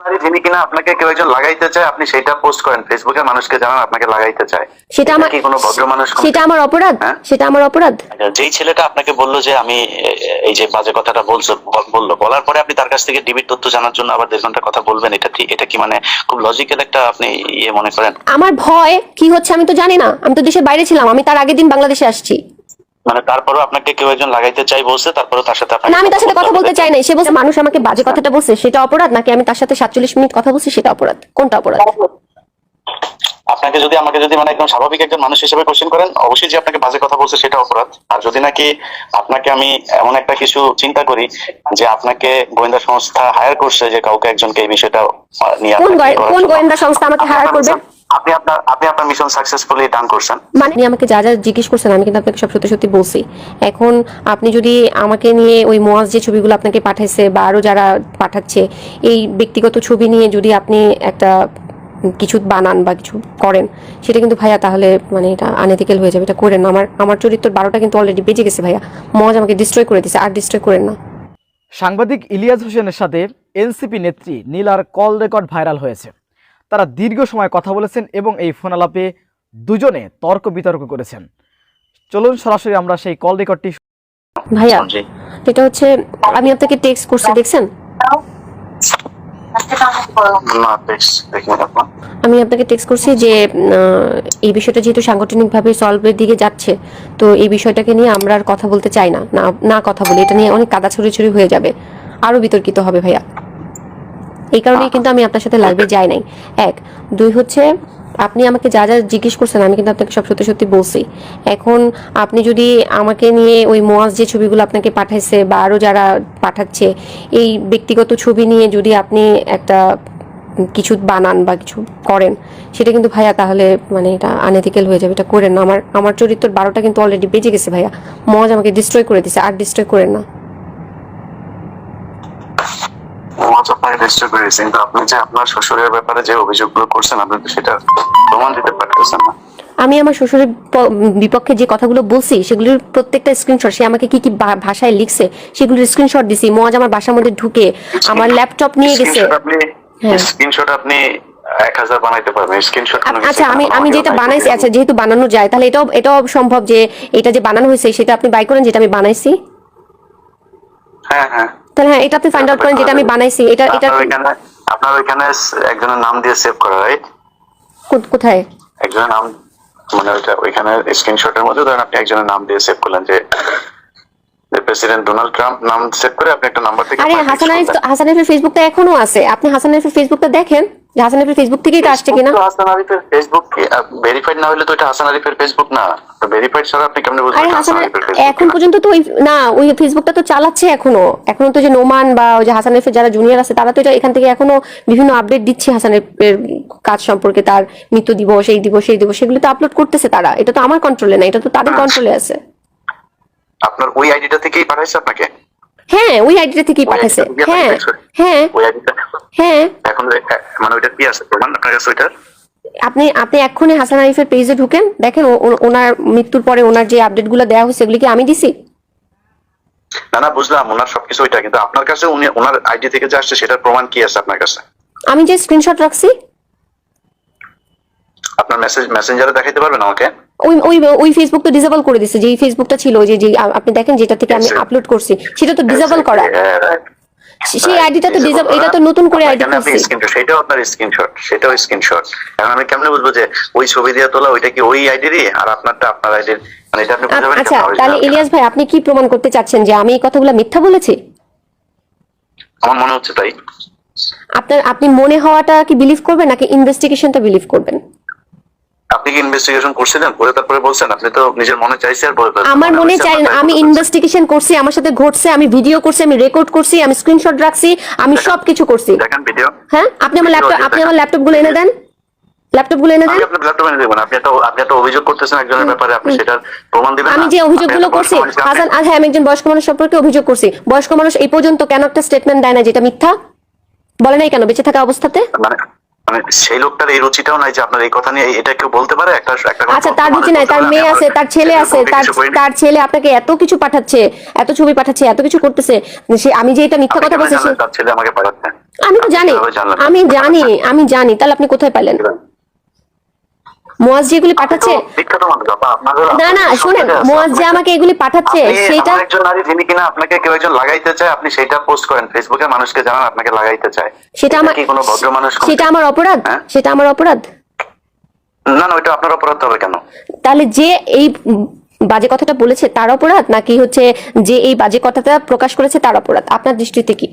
নারী যিনি কিনা আপনাকে কেউ একজন লাগাইতে চায় আপনি সেটা পোস্ট করেন ফেসবুকে মানুষকে জানান আপনাকে লাগাইতে চায়। সেটা আমার কি কোনো ভদ্র মানুষ সেটা আমার অপরাধ? হ্যাঁ? সেটা আমার অপরাধ? যেই ছেলেটা আপনাকে বলল যে আমি এই যে বাজে কথাটা বলছো বল- বলল বলার পরে আপনি তার কাছ থেকে ডিবির তথ্য জানার জন্য আবার দেড় ঘণ্টা কথা বলবেন এটা ঠিক এটা কি মানে খুব লজিক্যাল একটা আপনি ইয়ে মনে করেন? আমার ভয় কি হচ্ছে আমি তো জানি না। আমি তো দেশের বাইরে ছিলাম আমি তার আগের দিন বাংলাদেশে আসছি। মানে তারপরেও আপনাকে কেউ একজন লাগাইতে চাই বলছে তারপরে তার সাথে না আমি তার সাথে কথা বলতে চাই না সে বলছে মানুষ আমাকে বাজে কথাটা বলছে সেটা অপরাধ? নাকি আমি তার সাথে সাতচল্লিশ মিনিট কথা বলছি সেটা অপরাধ? কোনটা অপরাধ? আপনাকে যদি আমাকে যদি মানে একদম স্বাভাবিক একজন মানুষ হিসেবে কোশ্চেন করেন অবশ্যই যে আপনাকে বাজে কথা বলছে সেটা অপরাধ। আর যদি নাকি আপনাকে আমি এমন একটা কিছু চিন্তা করি যে আপনাকে গোয়েন্দা সংস্থা হায়ার করছে যে কাউকে একজনকে এই বিষয়টা নিয়ে কোন। গোয়েন্দা সংস্থা আমাকে হায়ার করবে? আপনি আপনার আপনি আপনার মিশন সাকসেসফুলি ডান করছেন। মানে আপনি আমাকে যা যা জিজ্ঞেস করছেন আমি কিন্তু আপনাকে সব সত্যি সত্যি বলছি। এখন আপনি যদি আমাকে নিয়ে ওই মোয়াজ যে ছবিগুলো আপনাকে পাঠাইছে বা আরও যারা পাঠাচ্ছে এই ব্যক্তিগত ছবি নিয়ে যদি আপনি একটা কিছু বানান বা কিছু করেন সেটা কিন্তু ভাইয়া তাহলে মানে এটা আনএথিক্যাল হয়ে যাবে এটা করেন না। আমার আমার চরিত্র বারোটা কিন্তু অলরেডি বেঁচে গেছে ভাইয়া। মজ আমাকে ডিস্ট্রয় করে দিছে আর ডিস্ট্রয় করেন না। সাংবাদিক ইলিয়াস হোসেনের সাথে এনসিপি নেত্রী নীলার কল রেকর্ড ভাইরাল হয়েছে। তারা দীর্ঘ সময় কথা বলেছেন এবং এই ফোনালাপে দুজনে তর্ক বিতর্ক করেছেন। চলুন সরাসরি আমরা সেই কল রেকর্ডটি ভাইয়া এটা হচ্ছে আমি আপনাকে টেক্সট করছি দেখছেন? আমি আপনাকে টেক্সট করছি যে আহ, এই বিষয়টা যেহেতু সাংগঠনিকভাবে সলভের দিকে যাচ্ছে তো এই বিষয়টাকে নিয়ে আমরা আর কথা বলতে চাই না। না না কথা বলি এটা নিয়ে অনেক কাদা ছড়ি হয়ে যাবে। আরও বিতর্কিত হবে ভাইয়া। এই কারণেই কিন্তু আমি আপনার সাথে লাইভে যাই নাই। এক। দুই হচ্ছে, আপনি আমাকে যা যা জিজ্ঞেস করছেন, আমি কিন্তু আপনাকে সব সত্যি সত্যি বলছি। এখন আপনি যদি আমাকে নিয়ে ওই মোয়াজ যে ছবিগুলো আপনাকে পাঠাইছে বা আরও যারা পাঠাচ্ছে, এই ব্যক্তিগত ছবি নিয়ে যদি আপনি একটা কিছু বানান বা কিছু করেন, সেটা কিন্তু ভাইয়া তাহলে মানে এটা আনএথিক্যাল হয়ে যাবে, এটা করেন না। আমার আমার চরিত্র বারোটা কিন্তু অলরেডি বেজে গেছে ভাইয়া। মজ আমাকে ডিস্ট্রয় করে দিছে। আর ডিস্ট্রয় করেন না। রেজিস্টার করেছে কিন্তু আপনি যে আপনার শ্বশুরের ব্যাপারে যে অভিযোগগুলো করছেন আপনি তো সেটা প্রমাণ দিতে পারতেছেন না। আমি আমার শ্বশুরের বিপক্ষে যে কথাগুলো বলছি সেগুলোর প্রত্যেকটা স্ক্রিনশট সে আমাকে কি কি ভাষায় লিখছে সেগুলোর স্ক্রিনশট দিছি। মজ আমার বাসার মধ্যে ঢুকে আমার ল্যাপটপ নিয়ে গেছে। স্ক্রিনশট আপনি হ্যাঁ। আচ্ছা আমি আমি যেটা বানাইছি আচ্ছা যেহেতু বানানো যায় তাহলে এটাও এটাও সম্ভব যে এটা যে বানানো হয়েছে সেটা আপনি বাই করেন যেটা আমি বানাইছি? হ্যাঁ হ্যাঁ। তাহলে হ্যাঁ এটা আপনি ফাইন্ড আউট করেন যেটা আমি বানাইছি। এটা এটা আপনার ওইখানে একজনের নাম দিয়ে সেভ করা রাইট কোথায়? একজনের নাম মানে ওইটা ওইখানে স্ক্রিনশটের মধ্যে ধরেন আপনি একজনের নাম দিয়ে সেভ করলেন যে প্রেসিডেন্ট ডোনাল্ড ট্রাম্প নাম সেভ করে আপনি একটা নাম্বার থেকে আরে হাসান আরিফ হাসান আরিফের ফেসবুকটা এখনও আছে। আপনি হাসান আরিফের ফেসবুকটা দেখেন? হাসান আরিফের ফেসবুক থেকেই তো আসছে কিনা? হাসান আরিফের ফেসবুক ভেরিফাইড না হলে তো এটা হাসান আরিফের ফেসবুক না। তো ভেরিফাইড ছাড়া আপনি কেমনে বুঝবেন আরে হাসান এখন পর্যন্ত তো ওই না ওই ফেসবুকটা তো চালাচ্ছে এখনও। এখনও তো যে নোমান বা ওই যে হাসান আরিফের যারা জুনিয়র আছে তারা তো এটা এখান থেকে এখনও বিভিন্ন আপডেট দিচ্ছে হাসান আরিফের কাজ সম্পর্কে তার মৃত্যু দিবস এই দিবস এই দিবস সেগুলো তো আপলোড করতেছে তারা। এটা তো আমার কন্ট্রোলে না এটা তো তাদের কন্ট্রোলে আছে। আপনার ওই আইডিটা থেকেই পাঠাইছে আপনাকে? হ্যাঁ ওই আইডিটা থেকেই পাঠাইছে। হ্যাঁ হ্যাঁ হ্যাঁ। এখন মানে ওইটা কি আছে? প্রমাণ আপনার কাছে ওইটার? আপনি আপনি এক্ষুনি হাসান আরিফের পেজে ঢুকেন দেখেন ওনার মৃত্যুর পরে ওনার যে আপডেটগুলো দেওয়া হয়েছে এগুলি কি আমি দিছি? না না বুঝলাম ওনার সবকিছু ওইটা কিন্তু আপনার কাছে উনি ওনার আইডি থেকে যে আসছে সেটার প্রমাণ কি আছে আপনার কাছে? আমি যে স্ক্রিনশট রাখছি আপনার মেসেজ মেসেঞ্জারে দেখাইতে পারবেন আমাকে? ওই ওই ওই ফেসবুক তো ডিসেবল করে দিছে যেই ফেসবুকটা ছিল যে যে আপনি দেখেন যেটা থেকে আমি। আপলোড করছি সেটা তো ডিসেবল করা। সেই আইডিটা তো ডিসেবল এটা তো নতুন করে আইডি করছি। screenshot, সেটাও আপনার স্ক্রিনশট সেটাও স্ক্রিনশট এখন আমি কেমনে বুঝব যে ওই ছবি দিয়ে তোলা ওইটা কি ওই আইডিরই আর আপনারটা আপনার আইডির মানে এটা আপনি বুঝতে পারেন আচ্ছা তাহলে ইলিয়াস ভাই আপনি কি প্রমাণ করতে চাচ্ছেন যে আমি এই কথাগুলো মিথ্যা বলেছি? আমার মনে হচ্ছে তাই। আপনার আপনি মনে হওয়াটা কি বিলিভ করবেন নাকি ইনভেস্টিগেশনটা বিলিভ করবেন? আপনি কি ইনভেস্টিগেশন করছিলেন? করে তারপরে বলছেন আপনি তো নিজের মনে চাইছে আর বলে আমার মনে চাই আমি ইনভেস্টিগেশন করছি আমার সাথে ঘটছে আমি ভিডিও করছি আমি রেকর্ড করছি আমি স্ক্রিনশট রাখছি আমি সবকিছু করছি। দেখেন ভিডিও হ্যাঁ? আপনি আমার ল্যাপটপ আপনি আমার ল্যাপটপগুলো এনে দেন। ল্যাপটপগুলো এনে দেন। আপনার ল্যাপটপ এনে আপনি একটা আপনি একটা অভিযোগ করতেছেন একজনের ব্যাপারে আপনি সেটার প্রমাণ দিবেন আমি যে অভিযোগগুলো করছি হাসান আর হ্যাঁ আমি একজন বয়স্ক মানুষ সম্পর্কে অভিযোগ করছি। বয়স্ক মানুষ এই পর্যন্ত কেন একটা স্টেটমেন্ট দেয় না যেটা মিথ্যা? বলে নাই কেন? বেঁচে থাকা অবস্থাতে? মানে সেই লোকটার এই রুচিটাও নাই যে আপনার এই কথা নিয়ে এটা কেউ বলতে পারে? একটা একটা আচ্ছা তার রুচি নাই তার মেয়ে আছে তার ছেলে আছে তার তার ছেলে আপনাকে এত কিছু পাঠাচ্ছে এত ছবি পাঠাচ্ছে এত কিছু করতেছে সে আমি যে এটা মিথ্যা কথা বলছি তার ছেলে আমাকে পাঠাচ্ছে। আমি তো জানি আমি জানি আমি জানি তাহলে আপনি কোথায় পেলেন মোয়াজ যেগুলি পাঠাচ্ছে? না না শুনেন। মোয়াজ যে আমাকে এগুলি পাঠাচ্ছে সেটা একজন নারী যিনি কিনা আপনাকে কেউ একজন লাগাইতে চায় আপনি সেটা পোস্ট করেন ফেসবুকে মানুষকে জানান আপনাকে লাগাইতে চায়। সেটা আমার কোনো ভদ্র মানুষ সেটা আমার অপরাধ? হ্যাঁ? সেটা আমার অপরাধ? না না ওইটা আপনার অপরাধ হবে কেন? তাহলে যে এই বাজে কথাটা বলেছে তার অপরাধ নাকি হচ্ছে যে এই বাজে কথাটা প্রকাশ করেছে তার অপরাধ? আপনার দৃষ্টিতে কি?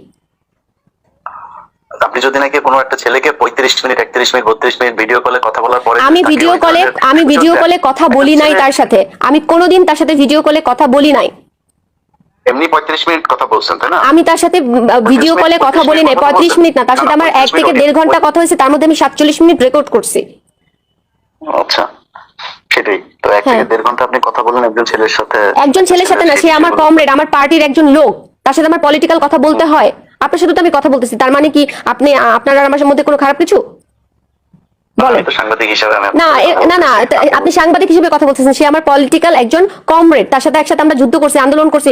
আপনি যদি নাকি কোনো একটা ছেলেকে পঁয়ত্রিশ মিনিট একত্রিশ মিনিট বত্রিশ মিনিট ভিডিও কলে কথা বলার পরে আমি ভিডিও কলে আমি ভিডিও কলে কথা বলি নাই তার সাথে। আমি কোনোদিন তার সাথে ভিডিও কলে কথা বলি নাই। এমনি পঁয়ত্রিশ মিনিট কথা বলছেন তাই না? আমি তার সাথে ভিডিও কলে কথা বলি নাই। পঁয়ত্রিশ মিনিট না তার সাথে আমার এক থেকে দেড় ঘণ্টা কথা হয়েছে তার মধ্যে আমি সাতচল্লিশ মিনিট রেকর্ড করছি। আচ্ছা সেটাই। তো এক হ্যাঁ। থেকে দেড় ঘণ্টা আপনি কথা বলেন একজন ছেলের সাথে একজন ছেলের সাথে না সে আমার কমরেড আমার পার্টির একজন লোক। তার সাথে আমার পলিটিক্যাল কথা বলতে হয়। আপনার সাথে তো আমি কথা বলতেছি তার মানে কি আপনি আপনার আর আমার মধ্যে কোনো খারাপ কিছু? বলেন। আমি তো সাংবাদিক হিসাবে আমি না না না আপনি সাংবাদিক হিসেবে কথা বলতেছেন সে আমার পলিটিক্যাল একজন কমরেড তার সাথে একসাথে আমরা যুদ্ধ করছি আন্দোলন করছি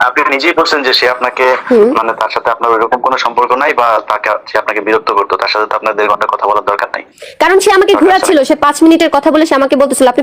আপনি নিজেই বলছেন যে সে আপনাকে মানে তার সাথে আপনার কোনো সম্পর্ক নাই বা তাকে সে আপনাকে বিরক্ত করতো তার সাথে তো আপনার দেড় ঘণ্টা কথা বলার দরকার নাই। কারণ সে আমাকে ঘোরাচ্ছিল সে পাঁচ মিনিটের কথা বলে সে আমাকে বলতেছিল আপনি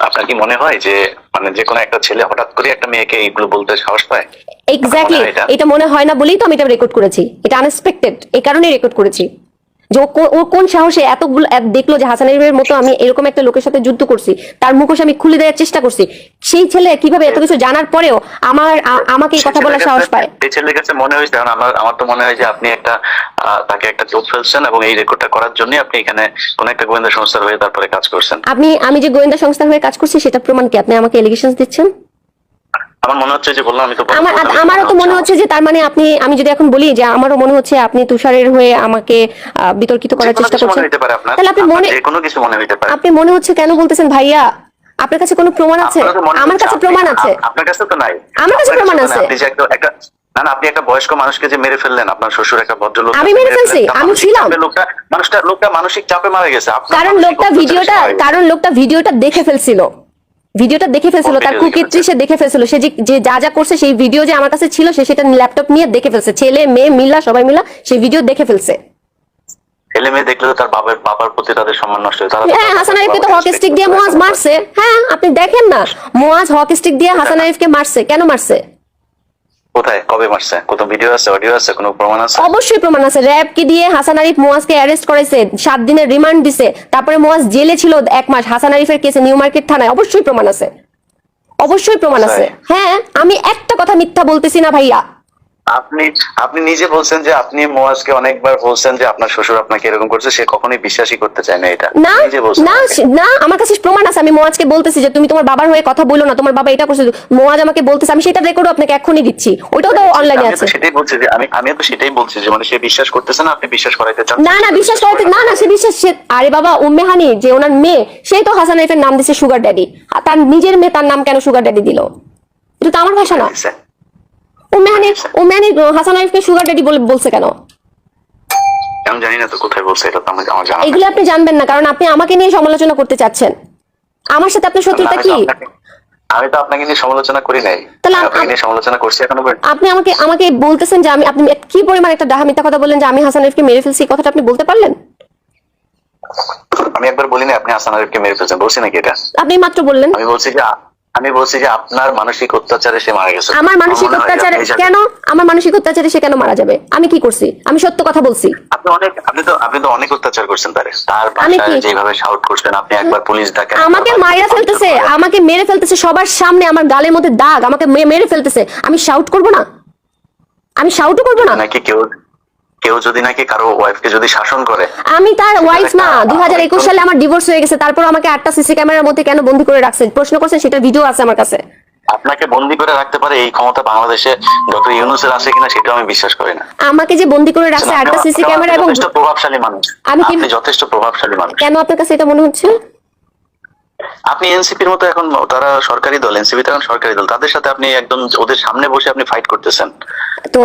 আপনার কি মনে হয় যে মানে যে কোনো একটা ছেলে হঠাৎ করে একটা মেয়েকে এইগুলো বলতে সাহস পায়? এক্স্যাক্টলি এটা? এটা মনে হয় না বলেই তো আমি এটা রেকর্ড করেছি। এটা আনএক্সপেক্টেড এই কারণে রেকর্ড করেছি। যে ও কোন সাহসে এতগুলো দেখল যে হাসান এর মতো আমি এরকম একটা লোকের সাথে যুদ্ধ করছি? তার মুখোশ আমি খুলে দেওয়ার চেষ্টা করছি। সেই ছেলে কীভাবে এত কিছু জানার পরেও আমার আমাকে এই কথা বলার সাহস পায়? এই ছেলের কাছে মনে হয়েছে আমার আমার তো মনে হয় যে আপনি একটা তাকে একটা চোখ ফেলছেন এবং এই রেকর্ডটা করার জন্য আপনি এখানে কোন একটা গোয়েন্দা সংস্থার হয়ে তারপরে কাজ করছেন। আপনি আমি যে গোয়েন্দা সংস্থার হয়ে কাজ করছি সেটা প্রমাণ কি? আপনি আমাকে এলিগেশন দিচ্ছেন? আমার মনে হচ্ছে যে বললাম আমি তো আমার আমারও তো মনে হচ্ছে যে তার মানে আপনি আমি যদি এখন বলি যে আমারও মনে হচ্ছে আপনি তুষারের হয়ে আমাকে বিতর্কিত করার চেষ্টা করছেন। তাহলে আপনি মনে কোনো কিছু মনে হতে পারে। আপনি মনে হচ্ছে কেন বলতেছেন ভাইয়া? আপনার কাছে কোনো প্রমাণ আছে? আমার কাছে প্রমাণ আছে। আপনার কাছে তো নাই। আমার কাছে প্রমাণ আছে। আপনি যে একটা না আপনি একটা বয়স্ক মানুষকে যে মেরে ফেললেন আপনার শ্বশুর একটা ভদ্রলোক আমি মেরে ফেলছি, আমি ছিলাম। লোকটা মানুষটা লোকটা মানসিক চাপে মারা গেছে। কারণ লোকটা ভিডিওটা কারণ লোকটা ভিডিওটা দেখে ফেলছিল। ভিডিওটা দেখে ফেলছিল তার দেখে সে দেখে ফেলছিল সে যে- যে যা করছে সেই ভিডিও যে আমার কাছে ছিল সে সেটা ল্যাপটপ নিয়ে দেখে ফেলছে। ছেলে মেয়ে মিলা সবাই মিলা সেই ভিডিও দেখে ফেলছে। ছেলে মেয়ে দেখলে তো তার বাবার বাবার প্রতি তাদের সম্মান নষ্ট হয় হ্যাঁ তার হাসান আরিফকে তো বাবাকে হক স্টিক দিয়ে মোয়াজ মারছে। হ্যাঁ আপনি দেখেন না মোয়াজ হক স্টিক দিয়ে হাসান আরিফকে মারছে। কেন মারছে? কোথায়? কবে মারছে? কোন ভিডিও আছে অডিও আছে কোনো প্রমাণ আছে? অবশ্যই প্রমাণ আছে। র্যাব কি দিয়ে হাসান আরিফ মুয়াজকে অ্যারেস্ট করেছে সাত দিনের রিমান্ড দিছে। তারপরে মোয়াজ জেলে ছিল এক মাস। হাসান আরিফের কেসে নিউ মার্কেট থানায় অবশ্যই প্রমাণ আছে। অবশ্যই প্রমাণ আছে। হ্যাঁ আমি একটা কথা মিথ্যা বলতেছি না ভাইয়া। আপনি আপনি নিজে বলছেন যে আপনি মোয়াজকে অনেকবার বলছেন যে আপনার শ্বশুর আপনাকে এরকম করছে সে কখনোই বিশ্বাসই করতে চায় না এটা। না না না আমার কাছে প্রমাণ আছে আমি মোয়াজকে বলতেছি যে তুমি তোমার বাবার হয়ে কথা বলো না তোমার বাবা এটা করছে মোয়াজ আমাকে বলতেছে আমি সেটা রেকর্ড আপনাকে এখনই দিচ্ছি ওইটাও তো অনলাইনে আছে। সেটাই বলছি যে আমি আমি তো সেটাই বলছি যে মানে সে বিশ্বাস করতেছে না আপনি বিশ্বাস করাইতে চান। না না বিশ্বাস করতে না না সে বিশ্বাস সে আরে বাবা উম্মে হানি যে ওনার মেয়ে সেই তো হাসান আরিফের নাম দিছে সুগার ড্যাডি তার নিজের মেয়ে তার নাম কেন সুগার ড্যাডি দিল? এটা তো আমার ভাষা না। উম্মে হানি উম্মে হানি হাসান আরিফকে সুগার ড্যাডি বলে বলছে কেন? আমি জানি না তো কোথায় বলছে এটা তো আমার জানা এগুলো আপনি জানবেন না কারণ আপনি আমাকে নিয়ে সমালোচনা করতে চাচ্ছেন। আমার সাথে আপনার শত্রুতা কি? আমি তো আপনাকে নিয়ে সমালোচনা করি নাই। তাহলে আমি আম- আপনাকে নিয়ে সমালোচনা করছি এখনও। আপনি আমাকে আমাকে বলতেছেন যে আমি আপনি কি পরিমাণ একটা ডাহা মিথ্যা কথা বললেন যে আমি হাসান আরিফকে মেরে ফেলছি কথাটা আপনি বলতে পারলেন? আমি একবার বলিনি আপনি হাসান আরিফকে মেরে ফেলছেন বলছি নাকি এটা? আপনি মাত্র বললেন। আমি বলছি যে আমি বলছি যে আপনার মানসিক অত্যাচারে সে মারা গেছে। আমার মানসিক অত্যাচারে কেন? আমার মানসিক অত্যাচারে সে কেন মারা যাবে? আমি কি করছি? আমি সত্য কথা বলছি। আপনি অনেক আপনি তো আপনি তো অনেক অত্যাচার করছেন তারে। তার কি- যেভাবে শাউট করছেন আপনি একবার পুলিশ ডাকেন আমাকে মাইরা ফেলতেছে আমাকে মেরে ফেলতেছে সবার সামনে আমার গালের মধ্যে দাগ আমাকে মেরে ফেলতেছে। আমি শাউট করব না? আমি শাউটও করব না? নাকি কেউ কেউ যদি নাকি কারও ওয়াইফকে যদি শাসন করে আমি তার ওয়াইফ না একটা- দুই হাজার একুশ সালে আমার ডিভোর্স হয়ে গেছে। তারপর আমাকে আটটা সিসি ক্যামেরার মধ্যে কেন বন্দি করে রাখছে প্রশ্ন করছেন সেটা ভিডিও আছে আমার কাছে। আপনাকে বন্দি করে রাখতে পারে এই ক্ষমতা বাংলাদেশে ডক্টর ইউনুসের আছে কিনা সেটাও আমি বিশ্বাস করি না। আমাকে যে বন্দি করে রাখছে আটটা সিসি ক্যামেরা এবং যথেষ্ট প্রভাবশালী মানুষ। আমি যথেষ্ট প্রভাবশালী মানুষ। কেন আপনার কাছে এটা মনে হচ্ছে? আপনি এনসিপির মতো এখন তারা সরকারি দল এনসিপি তো এখন সরকারি দল তাদের সাথে আপনি একদম ওদের সামনে বসে আপনি ফাইট করতেছেন। তো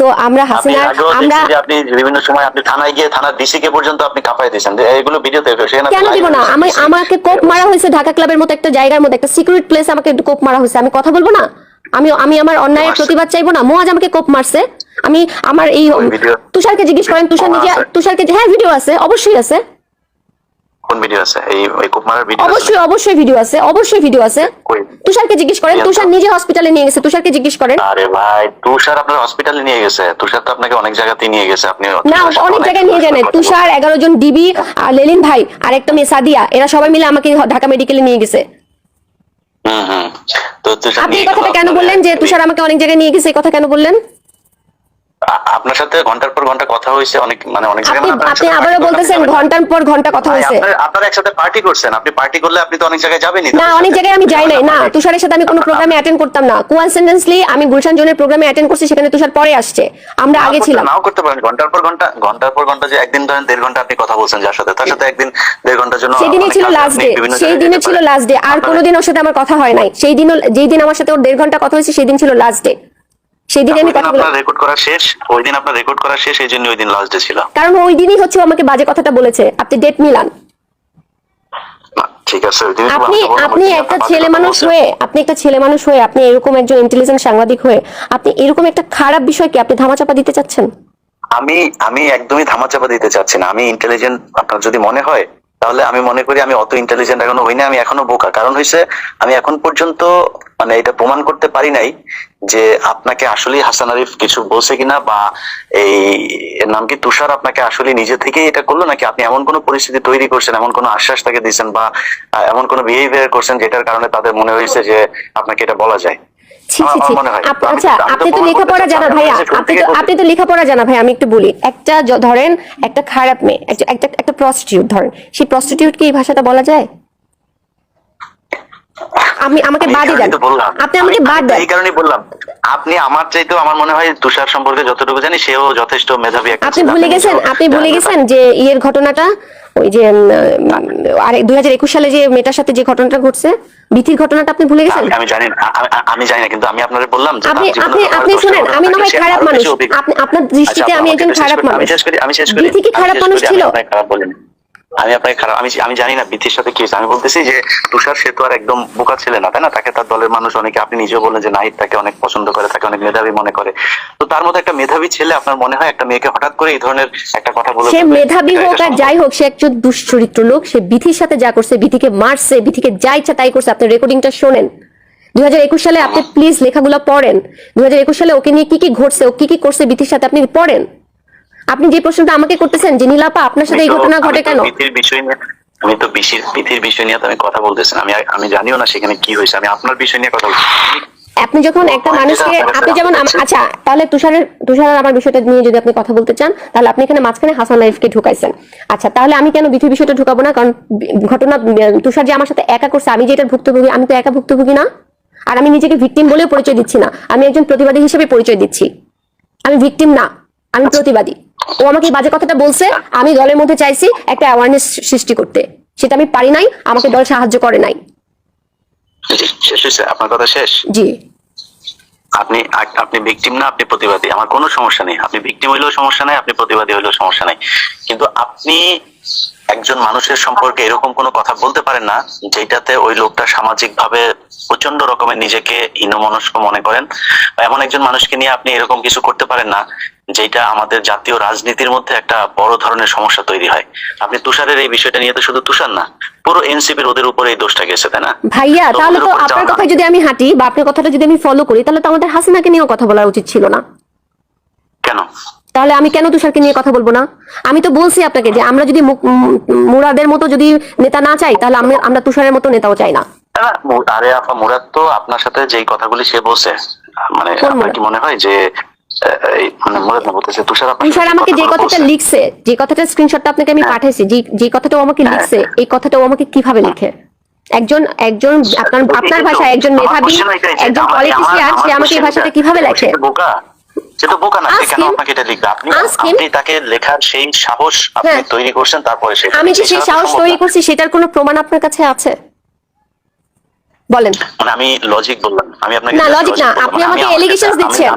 তো আমরা আগেও আমরা আপনি বিভিন্ন সময় আপনি থানায় গিয়ে থানার ডিসি কে পর্যন্ত আপনি কাঁপাই দিয়েছেন। এগুলো ভিডিওতে সেখানে কেন দিব না? আমি আমাকে কোপ মারা হয়েছে ঢাকা ক্লাবের মতো একটা জায়গার মধ্যে একটা সিকিউরিট প্লেস আমাকে কোপ মারা হয়েছে। আমি কথা বলব না? আমি আমি আমার অন্যায়ের প্রতিবাদ চাইব না? মোয়াজ আমাকে কোপ মারছে। আমি আমার এই তুষারকে জিজ্ঞেস করেন তুষার নিজে আছে। তুষারকে হ্যাঁ ভিডিও আছে অবশ্যই আছে। কোন ভিডিও আছে? এই ওই কুমারের ভিডিও অবশ্যই অবশ্যই ভিডিও আছে অবশ্যই ভিডিও আছে। তুষারকে জিজ্ঞেস করেন তুষার নিজে হসপিটালে নিয়ে গেছে তুষারকে জিজ্ঞেস করেন। আরে ভাই তুষার আপনার হসপিটালে নিয়ে গেছে। তুষার তো আপনাকে অনেক জায়গাতেই নিয়ে গেছে। আপনি না অনেক জায়গায় নিয়ে জানেন। তুষার এগারো জন ডিবি আর লেলিন ভাই আর একটা মেয়ে সাদিয়া এরা সবাই মিলে আমাকে ঢাকা মেডিকেলে নিয়ে গেছে। হুম হুম। তো তুষার আপনি এই কথাটা কেন বললেন যে তুষার আমাকে অনেক জায়গায় নিয়ে গেছে এই কথা কেন বললেন? আপনার সাথে ঘণ্টার পর ঘণ্টা কথা হয়েছে অনেক মানে অনেক জায়গায় আপনি আপনি একসাথে বলতেছেন ঘণ্টার পর ঘণ্টা কথা হয়েছে। আপনার- একসাথে পার্টি করছেন আপনি পার্টি করলে আপনি তো অনেক জায়গায় যাবেনই না অনেক জায়গায় আমি যাই নাই। না তুষারের সাথে আমি কোনো প্রোগ্রামে অ্যাটেন্ড করতাম না। কোয়ান্সিডেন্সলি আমি গুলশান জোনের প্রোগ্রামে অ্যাটেন্ড করছি সেখানে তুষার পরে আসছে। আমরা আগে ছিলাম। নাও করতে পারেন। ঘণ্টার পর ঘণ্টা ঘণ্টার পর ঘণ্টা যে একদিন ধরেন দেড় ঘণ্টা আপনি কথা বলছেন যার সাথে তার সাথে একদিন দেড় ঘণ্টার জন্য সেদিনই অনেক ছিল লাস্ট ডে সেই জায়গায় দিনে ছিল লাস্ট ডে আর কোনোদিন ওর সাথে আমার কথা হয় নাই। সেই দিন যেই দিন আমার সাথে ওর দেড় ঘণ্টা কথা হয়েছে সেই দিন ছিল লাস্ট ডে সেই দিনে আমি কথা আপনার রেকর্ড করা শেষ ওই দিন আপনার রেকর্ড করা শেষ এই জন্য ওই দিন লাস্ট ডে ছিল। কারণ ওই দিনই হচ্ছে আমাকে বাজে কথাটা বলেছে। আপনি ডেট মিলান। ঠিক আছে আপনি আপনি একটা ছেলে মানুষ হয়ে আপনি একটা ছেলে মানুষ হয়ে আপনি এরকম একজন ইন্টেলিজেন্ট সাংবাদিক হয়ে আপনি এরকম একটা খারাপ বিষয়কে আপনি ধামাচাপা দিতে চাচ্ছেন? আমি আমি একদমই ধামাচাপা দিতে চাচ্ছি না। আমি ইন্টেলিজেন্ট আপনার যদি মনে হয় তাহলে আমি মনে করি আমি অত ইন্টেলিজেন্ট এখনও হই আমি এখনও বোকা। কারণ হয়েছে আমি এখন পর্যন্ত মানে এটা প্রমাণ করতে পারি নাই যে আপনাকে আসলেই হাসান আরিফ কিছু বলছে কিনা বা এই নাম কি তুষার আপনাকে আসলে নিজে থেকেই এটা করল নাকি আপনি এমন কোনো পরিস্থিতি তৈরি করছেন, এমন কোনো আশ্বাস তাকে দিয়েছেন বা এমন কোনো বিহেভিয়ার করছেন যেটার কারণে তাদের মনে হয়েছে যে আপনাকে এটা বলা যায়? আচ্ছা আপনি তো লেখাপড়া জানা আপনি তো আপনি তো লেখাপড়া জানা ভাই আমি একটু বলি। একটা ধরেন একটা খারাপ মেয়ে একটা একটা একটা প্রস্টিটিউট ধরেন। সেই প্রস্টিটিউট কি এই ভাষাটা বলা যায়? আমি আমাকে বাদই দেন। বললাম। আপনি আমাকে বাদ দেন। এই কারণেই বললাম। আপনি আমার চাইতেও আমার মনে হয় তুষার সম্পর্কে যতটুকু জানি সেও যথেষ্ট মেধাবী আপনি ভুলে গেছেন আপনি ভুলে গেছেন যে ইয়ের ঘটনাটা ওই যে আরে দুই হাজার একুশ সালে যে মেয়েটার সাথে যে ঘটনাটা ঘটছে বিথির ঘটনাটা আপনি ভুলে গেছেন? আমি- জানি আমি জানি না কিন্তু আমি আপনাদের বললাম যে আপনি আপনি আপনি শুনেন আমি না হয় খারাপ মানুষ। আপনি আপনার দৃষ্টিতে আচ্ছা, আমি একজন খারাপ মানুষ আমি শেষ করি আমি শেষ করি বিথি কি খারাপ মানুষ ছিল? আমি আপনাকে খারাপ আমি আমি জানি না বিথির সাথে কি হয়েছে। আমি বলতেছি যে তুষার সে তো আর একদম বোকা ছেলে না তাই না? তাকে তার দলের মানুষ অনেকে আপনি নিজেও বললেন যে নাহিদ তাকে অনেক পছন্দ করে তাকে অনেক মেধাবী মনে করে। তো তার মধ্যে একটা মেধাবী ছেলে আপনার মনে হয়? একটা মেয়েকে হঠাৎ করে এই ধরনের একটা কথা বলে সে মেধাবী হোক আর যাই হোক সে একজন দুশ্চরিত্র লোক সে বিথির সাথে যা করছে বিথিকে মারছে বিথিকে যা ইচ্ছা তাই করছে। আপনি রেকর্ডিংটা শোনেন। দুই হাজার একুশ সালে আপনি প্লিজ লেখাগুলো পড়েন। দুই হাজার একুশ সালে ওকে নিয়ে কি কি ঘটছে ও কি কি করছে বিথির সাথে আপনি পড়েন? আপনি যে প্রশ্নটা আমাকে করতেছেন যে নীলাপা আপনার সাথে এই ঘটনা ঘটে কেন? বিথির আমি তো বিশির বিথির বিষয় নিয়ে আমি কথা বলতেছি আমি আমি জানিও না সেখানে কি হয়েছে। আমি আপনার বিষয় নিয়ে কথা বলছি আপনি যখন একটা মানুষকে আপনি যেমন আচ্ছা তাহলে তুষারের তুষারের আমার বিষয়টা নিয়ে যদি আপনি কথা বলতে চান তাহলে আপনি এখানে মাঝখানে হাসান লাইফকে ঢুকাইছেন। আচ্ছা তাহলে আমি কেন বিথি বিষয়টা ঢুকাবো না? কারণ ঘটনা তুষার যে আমার সাথে একা করছে আমি যেটা ভুক্তভোগী আমি তো একা ভুক্তভোগী না? আর আমি নিজেকে ভিকটিম বলেও পরিচয় দিচ্ছি না। আমি একজন প্রতিবাদী হিসেবে পরিচয় দিচ্ছি। আমি ভিকটিম না। আমি প্রতিবাদী। ও আমাকে এই বাজে কথাটা বলছে আমি দলের মধ্যে চাইছি একটা অ্যাওয়ারনেস সৃষ্টি করতে। সেটা আমি পারি নাই আমাকে দল সাহায্য করে নাই। শেষ হয়েছে আপনার কথা শেষ? জি। আপনি আপনি ভিকটিম না আপনি প্রতিবাদী। আমার কোনো সমস্যা নেই। আপনি ভিকটিম হইলেও সমস্যা নাই আপনি প্রতিবাদী হইলেও সমস্যা নাই। কিন্তু আপনি একজন মানুষের সম্পর্কে এরকম কোনো কথা বলতে পারেন না যেটাতে ওই লোকটা সামাজিক ভাবে প্রচণ্ড রকমের নিজেকে হীনমনস্ক মনে করেন। এমন একজন মানুষকে নিয়ে আপনি এরকম কিছু করতে পারেন না যেটা আমাদের জাতীয় রাজনীতির মধ্যে একটা বড় ধরনের সমস্যা তৈরি হয়। আপনি তুষারের এই বিষয়টা নিয়ে তো শুধু তুষার না পুরো এনসিপির ওদের উপরে এই দোষটা গেছে তাই না? ভাইয়া তাহলে তো আপনার কথায় যদি আমি হাঁটি বা আপনার কথাটা যদি আমি ফলো করি তাহলে তো আমাদের হাসিনাকে নিয়েও কথা বলা উচিত ছিল না। কেন? তাহলে আমি কেন তুষারকে নিয়ে কথা বলব না? আমি তো বলছি আপনাকে যে আমরা যদি মুরাদের মতো যদি নেতা না চাই তাহলে আমি আমরা তুষারের মতো নেতাও চাই না। আরে আপা মুরাদ তো আপনার সাথে যেই কথাগুলি সে বলছে মানে আপনার কি মনে হয় যে মানে তুষার আমাকে যে কথাটা লিখছে যে কথাটা স্ক্রিনশটটা আপনাকে আমি হ্যাঁ। পাঠাইছি যে কথাটা আমাকে লিখছে এই কথাটা আমাকে কীভাবে লিখে? একজন একজন আপনার আপনার ভাষায় একজন মেধাবী একজন পলিটিশিয়ান সে আমাকে এই ভাষাটা কীভাবে লেখে? সে তো বোকা না কেন আপনাকে এটা লিখবে? আপনি আপনি তাকে লেখার সেই সাহস আপনি হ্যাঁ। তৈরি করছেন তারপরে সে আমি যে সেই সাহস তৈরি করছি সেটার কোনো প্রমাণ আপনার কাছে আছে? বলেন। মানে আমি লজিক বললাম আমি আপনাকে না লজিক না আপনি আমাকে এলিগেশনস দিচ্ছেন।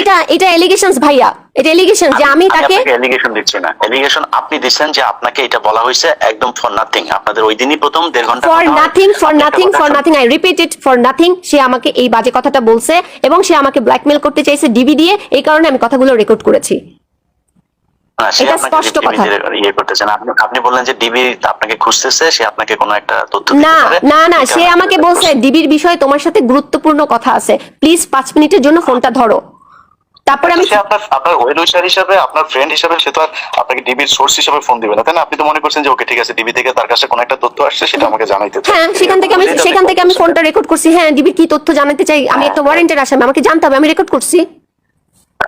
এটা এটা এলিগেশনস ভাইয়া। এটা এলিগেশন যে আমি তাকে এলিগেশন দিচ্ছি না। এলিগেশন আপনি দিচ্ছেন যে আপনাকে এটা বলা হয়েছে একদম ফর নাথিং আপনাদের ওই দিনই প্রথম দেড় ঘণ্টা for nothing for nothing for nothing I repeat it for nothing সে আমাকে এই বাজে কথাটা বলছে এবং সে আমাকে ব্ল্যাকমেল করতে চাইছে ডিবি দিয়ে এই কারণে আমি কথাগুলো রেকর্ড করেছি। এটা স্পষ্ট কথা। ইয়ে করতেছেন আপনি আপনি বললেন যে ডিবি আপনাকে খুঁজতেছে সে আপনাকে কোনো একটা তথ্য না না না সে আমাকে বলছে ডিবির বিষয়ে তোমার সাথে গুরুত্বপূর্ণ কথা আছে। প্লিজ পাঁচ মিনিটের জন্য ফোনটা ধরো। তারপরে আমি আপনার আপনার ওয়েল উইশার হিসাবে আপনার ফ্রেন্ড হিসাবে সে তো আর আপনাকে ডিবির সোর্স হিসাবে ফোন দিবে না। তাই না? আপনি তো মনে করছেন যে ওকে ঠিক আছে ডিবি থেকে তার কাছে কোনো একটা তথ্য আসছে সেটা আমাকে জানাইতে হ্যাঁ সেখান থেকে আমি সেখান থেকে আমি ফোনটা রেকর্ড করছি। হ্যাঁ ডিবির কি তথ্য জানাতে চাই? আমি একটা ওয়ারেন্টের আসামি আমাকে জানতে হবে আমি রেকর্ড করছি।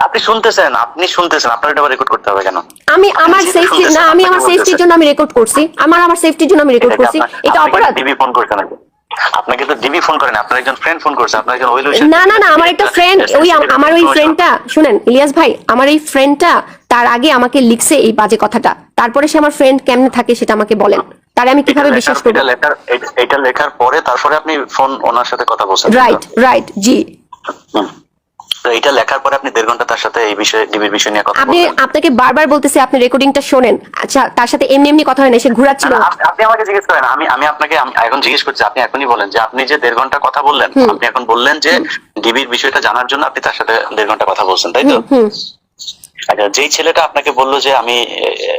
আপনি শুনতেছেন আপনি শুনতেছেন আপনার এটা রেকর্ড করতে হবে কেন? আমি আমার সেফটি না আমি আমার সেফটির জন্য আমি রেকর্ড করছি। আমার আমার সেফটির জন্য আমি রেকর্ড করছি। এটা অপরাধ। ডিবি ফোন করছে নাকি আপনাকে তো ডিবি ফোন করেন আপনার একজন ফ্রেন্ড ফোন করছে আপনার একজন ওয়েল না না না আমার একটা ফ্রেন্ড ওই আমার ওই ফ্রেন্ডটা শুনেন ইলিয়াস ভাই আমার এই ফ্রেন্ডটা তার আগে আমাকে লিখছে এই বাজে কথাটা। তারপরে সে আমার ফ্রেন্ড কেমনে থাকে সেটা আমাকে বলেন। তারে আমি কীভাবে বিশ্বাস করব? এটা লেখার এটা- লেখার পরে তারপরে আপনি ফোন ওনার সাথে কথা বলছেন রাইট রাইট জি। তো এটা লেখার পরে আপনি দেড় ঘণ্টা তার সাথে এই বিষয়ে ডিবির বিষয় নিয়ে কথা আপনি আপনাকে বারবার বলতেছি আপনি রেকর্ডিংটা শোনেন। আচ্ছা তার সাথে এমনি এমনি কথা হয় না সে ঘুরাচ্ছিল। আপনি- আমাকে জিজ্ঞেস করেন আমি আমি আপনাকে এখন জিজ্ঞেস করছি আপনি এখনই বলেন যে আপনি যে দেড় ঘণ্টা কথা বললেন আপনি এখন বললেন যে ডিবির বিষয়টা জানার জন্য আপনি তার সাথে দেড় ঘণ্টা কথা বলছেন তাই তো? আচ্ছা যেই ছেলেটা আপনাকে বলল যে আমি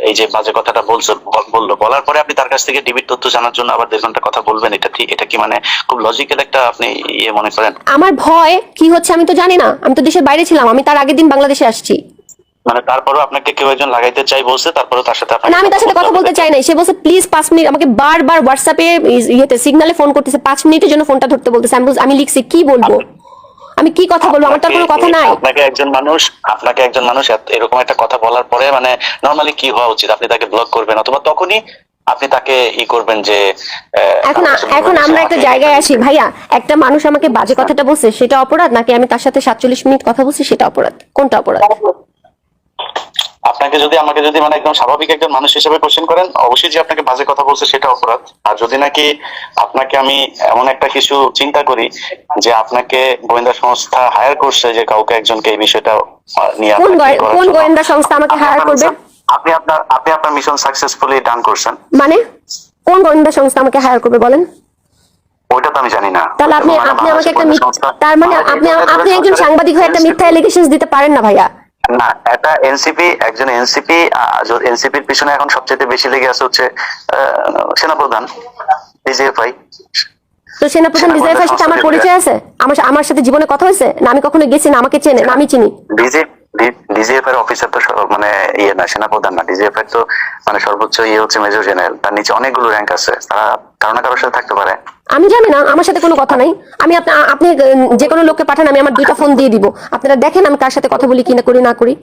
এই যে বাজে কথাটা বলছো বলল বলার পরে আপনি তার কাছ থেকে ডিবির তথ্য জানার জন্য আবার দেড় ঘণ্টা কথা বলবেন এটা ঠিক এটা কি মানে খুব লজিক্যাল একটা আপনি ইয়ে মনে করেন? আমার ভয় কি হচ্ছে আমি তো জানি না আমি তো দেশের বাইরে ছিলাম আমি তার আগের দিন বাংলাদেশে আসছি। মানে তারপরেও আপনাকে কেউ একজন লাগাইতে চাই বলছে তারপরে তার সাথে না আমি তার সাথে কথা বলতে চাই। না সে বলছে প্লিজ পাঁচ মিনিট আমাকে বারবার হোয়াটসঅ্যাপে ইয়েতে সিগনালে ফোন করতেছে পাঁচ মিনিটের জন্য ফোনটা ধরতে বলতেছে। আমি আমি লিখছি কি বলব? আমি কি কথা বলব? আমার তো কোনো কথা নাই। আপনাকে একজন মানুষ আপনাকে একজন মানুষ এরকম একটা কথা বলার পরে মানে নরমালি কি হওয়া উচিত? আপনি তাকে ব্লক করবেন অথবা তখনই আপনি তাকে ই করবেন যে এখন এখন আমরা একটা জায়গায় আসি ভাইয়া একটা মানুষ আমাকে বাজে কথাটা বলছে সেটা অপরাধ? নাকি আমি তার সাথে সাতচল্লিশ মিনিট কথা বলছি সেটা অপরাধ? কোনটা অপরাধ? আপনাকে যদি আমাকে যদি মানে একদম স্বাভাবিক একজন মানুষ হিসেবে কোশ্চেন করেন অবশ্যই যে আপনাকে বাজে কথা বলছে সেটা অপরাধ। আর যদি নাকি আপনাকে আমি এমন একটা কিছু চিন্তা করি যে আপনাকে গোয়েন্দা সংস্থা হায়ার করছে যে কাউকে একজনকে এই বিষয়টা নিয়ে কোন গোয়েন্দা সংস্থা আমাকে হায়ার করবে? আপনি আপনার আপনি আপনার মিশন সাকসেসফুলি ডান করছেন। মানে কোন গোয়েন্দা সংস্থা আমাকে হায়ার করবে বলেন? ওইটা তো আমি জানি না। তাহলে আপনি মানে আপনি আমাকে একটা তার মানে আপনি আপনি একজন সাংবাদিক হয়ে একটা মিথ্যা এলিগেশনস দিতে পারেন না ভাইয়া। না এটা এনসিপি একজন এনসিপি এনসিপির পিছনে এখন সবচেয়ে বেশি লেগে আছে হচ্ছে সেনাপ্রধান ডিজিএফআই তো সেনাপ্রধান সেনা বিজয় গোয়েন্দা সাথে আমার পরিচয় আছে? আমার আমার সাথে জীবনে কথা হয়েছে? না আমি কখনো গেছি না আমাকে চেনে না আমি চিনি। ডিজিএফ এর অফিসার তো মানে ইয়ে না সেনাপ্রধান না। ডিজিএফ এর তো মানে সর্বোচ্চ ইয়ে হচ্ছে মেজর জেনারেল তার নিচে অনেকগুলো র্যাঙ্ক আছে। তারা কারও না কারোর সাথে থাকতে পারে। আমি জানি না আমার সাথে কোনো কথা নাই। আমি আপনি যে কোনো লোককে পাঠান আমি আমার দুইটা ফোন দিয়ে দিব। আপনারা দেখেন আমি কার সাথে কথা বলি কিনা করি না করি।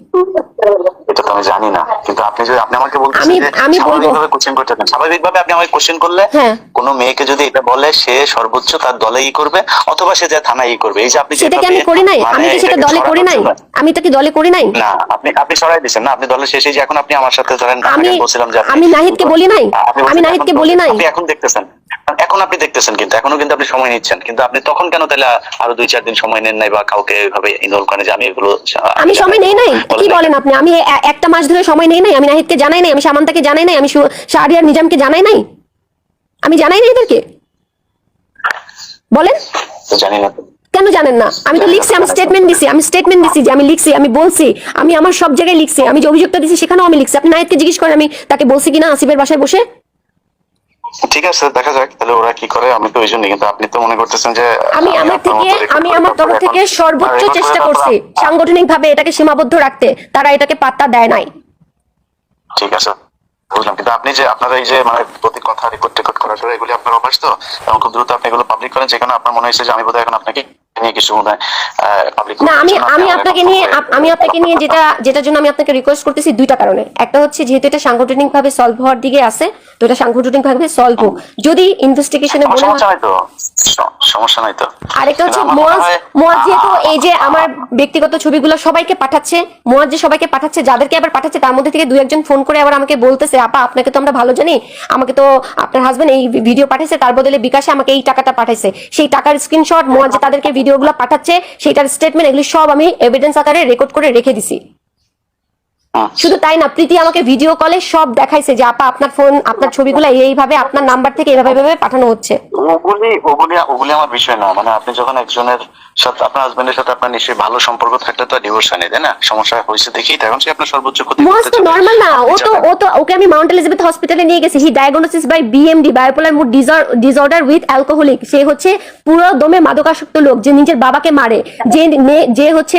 এটা তো আমি জানি না। কিন্তু আপনি যদি আপনি আমাকে বলতেছেন আমি- আমি বলবো- কোশ্চেন করতে স্বাভাবিকভাবে আপনি আমাকে কোশ্চেন করলে হ্যাঁ। কোনো মেয়েকে যদি এটা বলে সে সর্বোচ্চ তার দলে ই করবে অথবা সে যে থানায় ই করবে। এই যে আপনি সেটা কি আমি করি নাই। মানে আমি কি সেটা দলে করি নাই। আমি এটা কি দলে করি নাই? না আপনি আপনি সরাই দিচ্ছেন না আপনি দলের শেষে যে এখন আপনি আমার সাথে ধরেন আমি বলছিলাম যে আমি নাহিদকে বলি নাই। আমি নাহিদকে বলি নাই। আপনি এখন দেখতেছেন। এখন আপনি দেখতেছেন কিন্তু এখনও কিন্তু আপনি সময় নিচ্ছেন। কিন্তু আপনি তখন কেন তাহলে আরও দুই চার দিন সময় নেন নাই বা কাউকে এইভাবে ইনভলভ করেন যে আমি এগুলো আমি সময় নেই নাই? কি বলেন আপনি? আমি একটা মাস ধরে সময় নেই নাই। আমি নাহিদকে জানাই নাই। আমি সামান্তাকে জানাই নাই। আমি শাহরিয়ার নিজামকে জানাই নাই? আমি জানাই না এদেরকে? বলেন। জানি না। কেন জানেন না? আমি তো লিখছি আমি স্টেটমেন্ট দিছি আমি স্টেটমেন্ট দিছি যে আমি লিখছি আমি বলছি আমি আমার সব জায়গায় লিখছি আমি যে অভিযোগটা দিছি সেখানেও আমি লিখছি। আপনি নাহিদকে জিজ্ঞেস করেন আমি তাকে বলছি কিনা আসিফের বাসায় বসে? ঠিক আছে দেখা যাক তাহলে ওরা কি করে আমি তো ওই জন্য কিন্তু আপনি তো মনে করতেছেন যে আমি আমার থেকে আমি আমার তরফ থেকে সর্বোচ্চ চেষ্টা করছি। আপ- সাংগঠনিক ভাবে এটাকে সীমাবদ্ধ রাখতে। তারা এটাকে পাত্তা দেয় নাই। ঠিক আছে। বুঝলাম। কিন্তু আপনি যে আপনার এই যে মানে প্রতি কথা রেকর্ড টেকর্ড পরে এগুলি আপনার অভ্যাস তো? এবং খুব দ্রুত আপনি এগুলো পাবলিক করেন, যেখানে আপনার মনে হয়েছে যে আমি বোধহয় এখন আপনাকে হয় না আমি আমি আপনাকে নিয়ে আমি আপনাকে নিয়ে যেটা যেটার জন্য আমি আপনাকে রিকোয়েস্ট করতেছি দুইটা কারণে। একটা হচ্ছে যেহেতু এটা সাংগঠনিক ভাবে সলভ হওয়ার দিকে আছে তো এটা সাংগঠনিক ভাবে সলভ হোক। যদি ইনভেস্টিগেশনে মনে হয় সমস্যা নাই তো? আরেকটা হচ্ছে মোয়াজ মোয়াজ যেহেতু এই যে আমার ব্যক্তিগত ছবিগুলো সবাইকে পাঠাচ্ছে মোয়াজ যে সবাইকে পাঠাচ্ছে যাদেরকে আবার পাঠাচ্ছে তার মধ্যে থেকে দুই একজন ফোন করে আবার আমাকে বলতেছে আপা আপনাকে তো আমরা ভালো জানি আমাকে তো আপনার হাজবেন্ড এই ভিডিও পাঠাইছে তার বদলে বিকাশে আমাকে এই টাকাটা পাঠাইছে। সেই টাকার স্ক্রিনশট মোয়াজ তাদেরকে ভিডিওগুলো পাঠাচ্ছে সেটার স্টেটমেন্ট এগুলি সব আমি এভিডেন্স আকারে রেকর্ড করে রেখে দিছি। শুধু তাই না, প্রীতি আমাকে ভিডিও কলে সব দেখাইছে যে, আপা, আপনার ফোন আপনার ছবিগুলো এইভাবে, আপনার নাম্বার থেকে এইভাবে পাঠানো হচ্ছে। ওগুলি ওগুলি ওগুলি আমার বিষয় না। মানে আপনি যখন একজনের সাথে আপনার হাজবেন্ডের সাথে আপনার নিশ্চয়ই ভালো সম্পর্ক থাকলে তো ডিভোর্স আনি তাই না? সমস্যা হয়েছে দেখি এখন সে আপনার সর্বোচ্চ ক্ষতি মোয়াজ করতে তো চাবে। না ও তো আচ্ছা, ও তো ওকে আমি মাউন্ট এলিজাবেথ হসপিটালে নিয়ে গেছি। He diagnosis by BMD bipolar mood disorder with alcoholic সে হচ্ছে পুরো দমে মাদকাসক্ত লোক যে নিজের বাবাকে মারে। যে যে হচ্ছে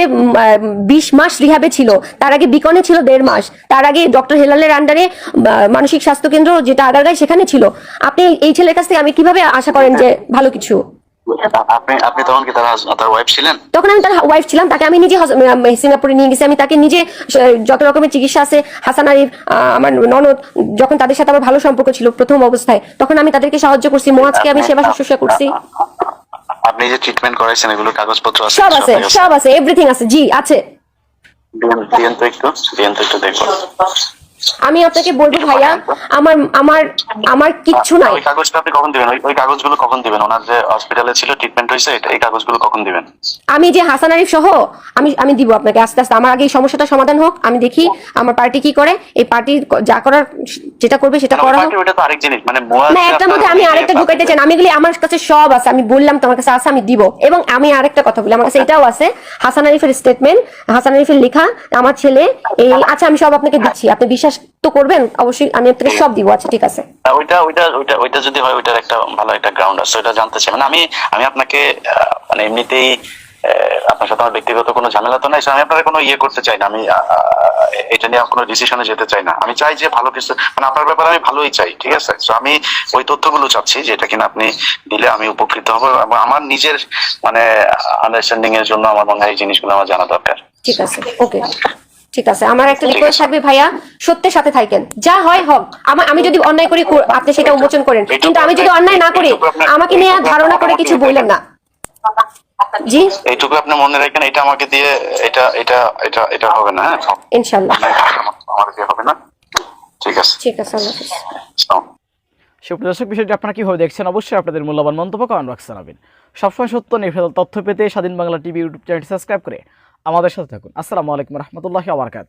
বিশ মাস রিহাবে ছিল তার আগে বিকনে ছিল দেড় মাস। তার আগে ডক্টর হেলালের আন্ডারে মানসিক স্বাস্থ্য কেন্দ্র যেটা আগারগায় সেখানে ছিল। আপনি এই ছেলের কাছ থেকে আমি কীভাবে আশা করেন যে ভালো কিছু? আপনি আপনি তখন কি তার তার ওয়াইফ ছিলেন? তখন আমি তার ওয়াইফ ছিলাম তাকে আমি নিজে সিঙ্গাপুরে নিয়ে গেছি। আমি তাকে নিজে যত রকমের চিকিৎসা আছে হাসান আরিফ আমার ননদ যখন তাদের সাথে আমার ভালো সম্পর্ক ছিল প্রথম অবস্থায় তখন আমি তাদেরকে সাহায্য করছি। মোয়াজকে আমি সেবা শুশ্রূষা করছি। আপনি যে ট্রিটমেন্ট করাইছেন এগুলো কাগজপত্র আছে সব আছে সব আছে এভরিথিং আছে। জি আছে। তো একটু তো একটু আমি আপনাকে বলব ভাইয়া আমার আমার আমার কিচ্ছু নাই। ওই কাগজটা আপনি কখন দিবেন? ওই- কাগজগুলো কখন দিবেন? ওনার যে হসপিটালে ছিল ট্রিটমেন্ট এটা- এই কাগজগুলো কখন দিবেন? আমি যে হাসান আরিফ সহ আমি আমি দিব আপনাকে আস্তে আস্তে। আমার আগে এই সমস্যাটা সমাধান হোক আমি দেখি আমার পার্টি কি করে। এই পার্টি যা করার যেটা করবে সেটা করা হোক। পার্টি ওটা তো আরেক জিনিস মানে না যে একটার মধ্যে আমি আরেকটা ঢুকাইতে চাই আমি এগুলি আমার কাছে সব আছে আমি বললাম তোমার কাছে আছে আমি দিব। এবং আমি আরেকটা কথা বলি আমার কাছে এটাও আছে হাসান আরিফের স্টেটমেন্ট হাসান আরিফের লেখা আমার ছেলে এই আচ্ছা আমি সব আপনাকে দিচ্ছি। আপনি বিশ্বাস তো করবেন? অবশ্যই আমি আপনাকে সব দিব। আচ্ছা ঠিক আছে। ওইটা ওইটা ওইটা ওইটা যদি হয় ওইটার একটা ভালো একটা গ্রাউন্ড আছে ওইটা জানতে চাই। মানে আমি আমি আপনাকে মানে এমনিতেই আপনার সাথে আমার ব্যক্তিগত কোনো ঝামেলা তো নাই আমি আপনার কোনো ইয়ে করতে চাই না। আমি এটা নিয়ে কোনো ডিসিশনে যেতে চাই না। আমি চাই যে ভালো কিছু মানে আপনার ব্যাপারে আমি ভালোই চাই ঠিক আছে? তো আমি ওই তথ্যগুলো চাচ্ছি যেটা কিনা আপনি দিলে আমি উপকৃত হব এবং আমার নিজের মানে আন্ডারস্ট্যান্ডিং এর জন্য আমার মনে হয় এই জিনিসগুলো আমার জানা দরকার। ঠিক আছে। ওকে। ঠিক আছে আমার একটা রিকোয়েস্ট থাকবে ভাইয়া সত্যের সাথে থাকেন। যা হয় হোক আমার আমি যদি অন্যায় করি আপনি সেটা উন্মোচন করেন। কিন্তু আমি যদি অন্যায় না করি আমাকে নিয়ে ধারণা করে কিছু বললেন না। জি? এইটুকু আপনি মনে রাখেন এটা আমাকে দিয়ে এটা এটা এটা এটা হবে না আমার দিয়ে হবে না। ঠিক আছে। ঠিক আছে আল্লাহ হাফেজ। বিষয়টি আপনারা কীভাবে দেখছেন? অবশ্যই আপনাদের মূল্যবান মন্তব্য কমেন্ট বক্সে জানাবেন। সবসময় সত্য নির্ভেজাল তথ্য পেতে স্বাধীন বাংলা টিভি ইউটিউব চ্যানেলটি সাবস্ক্রাইব করে আমাদের সাথে থাকুন। আসসালামু আলাইকুম রহমতুল্লাহ আবরকাত